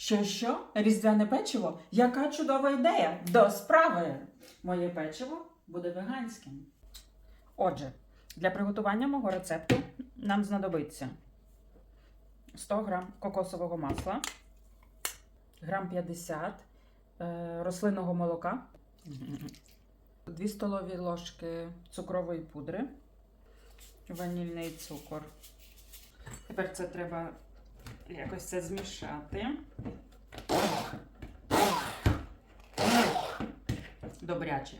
Що що? Різдвяне печиво? Яка чудова ідея! До справи! Моє печиво буде веганським. Отже, для приготування мого рецепту нам знадобиться 100 г кокосового масла, грам 50 е, рослинного молока, 2 столові ложки цукрової пудри, ванільний цукор. Тепер це треба якось це змішати. Добряче.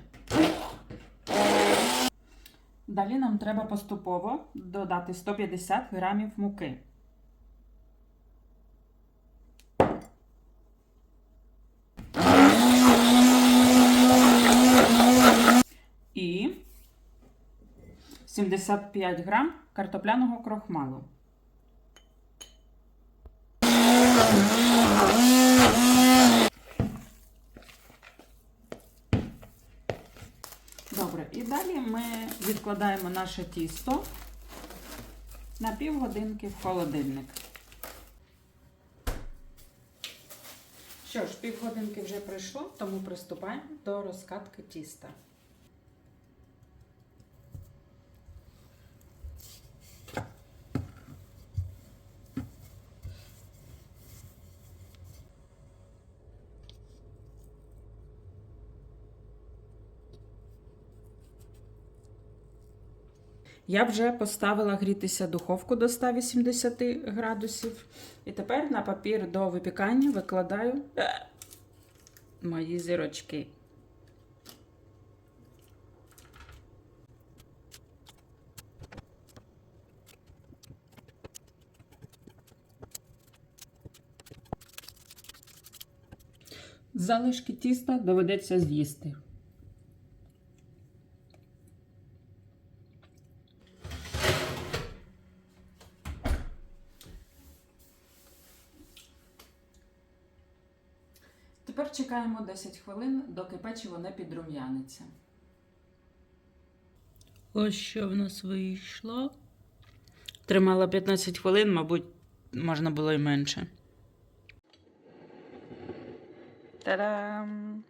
Далі нам треба поступово додати 150 грамів муки. І 75 грам картопляного крохмалу. Добре, і далі ми відкладаємо наше тісто на півгодинки в холодильник. Що ж, півгодинки вже пройшло, тому приступаємо до розкатки тіста. Я вже поставила грітися духовку до 180 градусів. І тепер на папір до випікання викладаю е, мої зірочки. Залишки тіста доведеться з'їсти. Тепер чекаємо 10 хвилин, доки печиво не підрум'яниться. Ось що в нас вийшло. Тримала 15 хвилин, мабуть, можна було й менше. Та-дам!